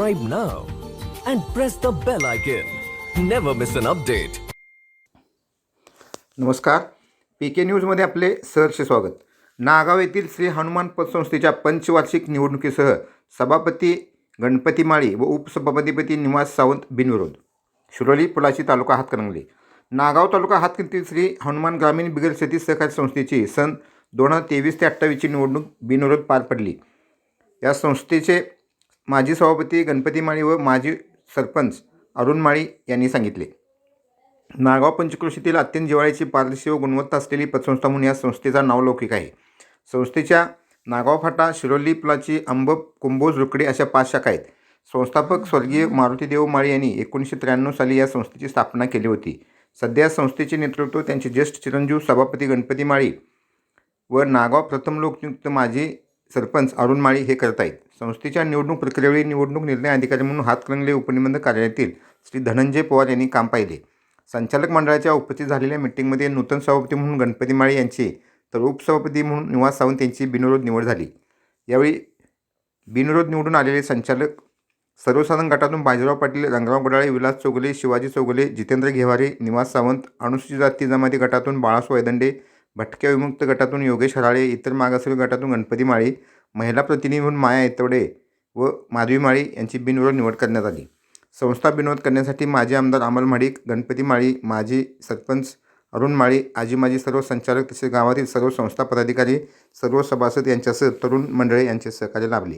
subscribe now and press the bell icon. Never miss an update. नमस्कार. P K न्यूजमध्ये आपले सहर्ष स्वागत. नागाव येथील श्री हनुमान पतसंस्थेच्या पंचवार्षिक निवडणुकीसह सभापती गणपती माळी व उपसभापतीपती निवास सावंत बिनविरोध. शिरोली पुलाची तालुका हातकणंगले. नागाव तालुका हातकणंगले श्री हनुमान ग्रामीण बिगर शेती सहकारी संस्थेची सन दोन हजार तेवीस ते अठ्ठावीसची निवडणूक बिनविरोध पार पडली. या संस्थेचे माजी सभापती गणपती माळी व माजी सरपंच अरुण माळी यांनी सांगितले. नागाव पंचकृषीतील अत्यंत जिवाळ्याची पारदर्शी व गुणवत्ता असलेली पतसंस्था म्हणून या संस्थेचा नावलौकिक आहे. संस्थेच्या नागाव फाटा शिरोली पुलाची अंब कुंभोज रुकडे अशा पाच शाखा आहेत. संस्थापक स्वर्गीय मारुतीदेव माळी यांनी एकोणीसशे त्र्याण्णव साली या संस्थेची स्थापना केली होती. सध्या संस्थेचे नेतृत्व त्यांचे ज्येष्ठ चिरंजीव सभापती गणपती माळी व नागाव प्रथम लोकनियुक्त माजी सरपंच अरुण माळी हे करत आहेत. संस्थेच्या निवडणूक प्रक्रियेवेळी निवडणूक निर्णय अधिकारी म्हणून हातकणंगले उपनिबंधक कार्यालयातील श्री धनंजय पवार यांनी काम पाहिले. संचालक मंडळाच्या उपस्थित झालेल्या मिटिंगमध्ये नूतन सभापती म्हणून गणपती माळे यांची तर उपसभापती म्हणून निवास सावंत यांची बिनविरोध निवड झाली. यावेळी बिनविरोध निवडून आलेले संचालक सर्वसाधारण गटातून बाजीराव पाटील रंगराव गडाळे विलास चोगले शिवाजी चोगले जितेंद्र घेवारे निवास सावंत अनुसूचित जाती जमाती गटातून बाळासो वैदंडे भटक्या विमुक्त गटातून योगेश हराळे इतर मागासवर्गीय गटातून गणपती माळी महिला प्रतिनिधी म्हणून माया येतवडे व माधवी माळी यांची बिनविरोध निवड करण्यात आली. संस्था बिनविरोध करण्यासाठी माजी आमदार अमल माडिक गणपती माळी माजी सरपंच अरुण माळी आजी माजी सर्व संचालक तसेच गावातील सर्व संस्था पदाधिकारी सर्व सभासद यांच्यासह तरुण मंडळे यांचे सहकार्य लाभले.